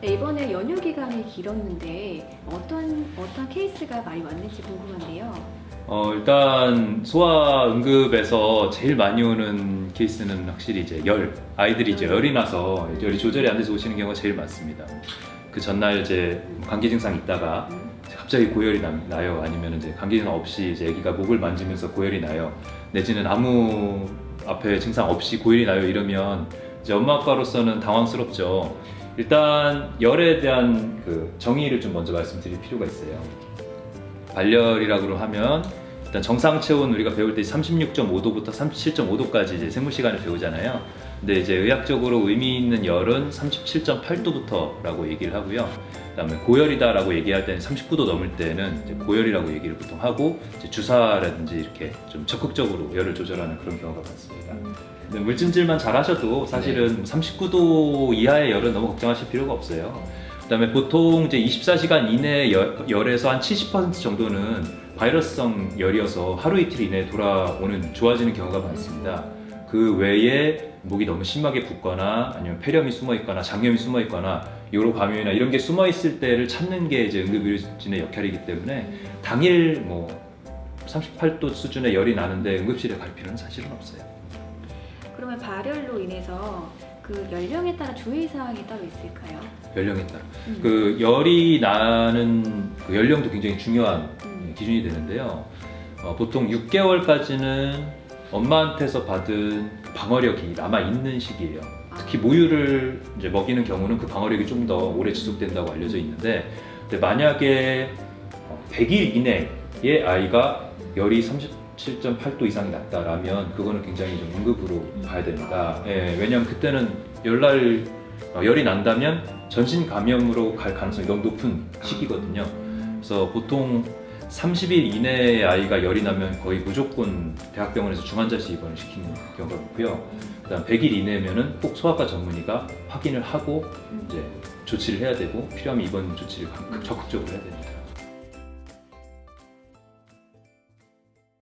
네, 이번에 연휴 기간이 길었는데 어떤 어떤 케이스가 많이 왔는지 궁금한데요. 어, 일단 소아 응급에서 제일 많이 오는 케이스는 확실히 이제 열 아이들이 이제 열이 나서 열이 조절이 안 돼서 오시는 경우가 제일 많습니다. 그 전날 이제 감기 증상 있다가 갑자기 고열이 나, 나요. 아니면 이제 감기 증상 없이 이제 아기가 목을 만지면서 고열이 나요. 내지는 아무 앞에 증상 없이 고열이 나요. 이러면 이제 엄마 아빠로서는 당황스럽죠. 일단 열에 대한 그 정의를 좀 먼저 말씀드릴 필요가 있어요. 발열이라고 하면 일단 정상 체온 우리가 배울 때 36.5도부터 37.5도까지 이제 생물 시간을 배우잖아요. 근데 이제 의학적으로 의미 있는 열은 37.8도부터라고 얘기를 하고요. 그다음에 고열이다라고 얘기할 때는 39도 넘을 때는 고열이라고 얘기를 보통 하고 주사라든지 이렇게 좀 적극적으로 열을 조절하는 그런 경우가 많습니다. 근데 물찜질만 잘하셔도 사실은 39도 이하의 열은 너무 걱정하실 필요가 없어요. 그다음에 보통 이제 24시간 이내 열, 열에서 한 70% 정도는 바이러스성 열이어서 하루 이틀 이내에 돌아오는 좋아지는 경우가 많습니다. 그 외에 목이 너무 심하게 붓거나 아니면 폐렴이 숨어 있거나 장염이 숨어 있거나 요로 감염이나 이런 게 숨어 있을 때를 찾는 게 이제 응급의료진의 역할이기 때문에 당일 뭐 38도 수준의 열이 나는데 응급실에 갈 필요는 사실은 없어요. 그러면 발열로 인해서 그 연령에 따라 주의 사항이 따로 있을까요? 연령에 따라. 음. 그 열이 나는 그 연령도 굉장히 중요한 음. 기준이 되는데요. 어, 보통 6개월까지는 엄마한테서 받은 방어력이 남아 있는 시기예요. 특히 모유를 이제 먹이는 경우는 그 방어력이 좀 더 오래 지속된다고 알려져 있는데, 근데 만약에 어, 100일 이내에 아이가 열이 37.8도 이상이 났다라면 그거는 굉장히 좀 응급으로 봐야 됩니다. 예, 왜냐하면 그때는 열날 어, 열이 난다면 전신 감염으로 갈 가능성이 너무 높은 시기거든요. 그래서 보통 30일 이내에 아이가 열이 나면 거의 무조건 대학병원에서 중환자실 입원을 시키는 경우가 많고요. 그다음 100일 이내면은 꼭 소아과 전문의가 확인을 하고 음. 이제 조치를 해야 되고 필요하면 입원 조치를 각- 적극적으로 해야 됩니다.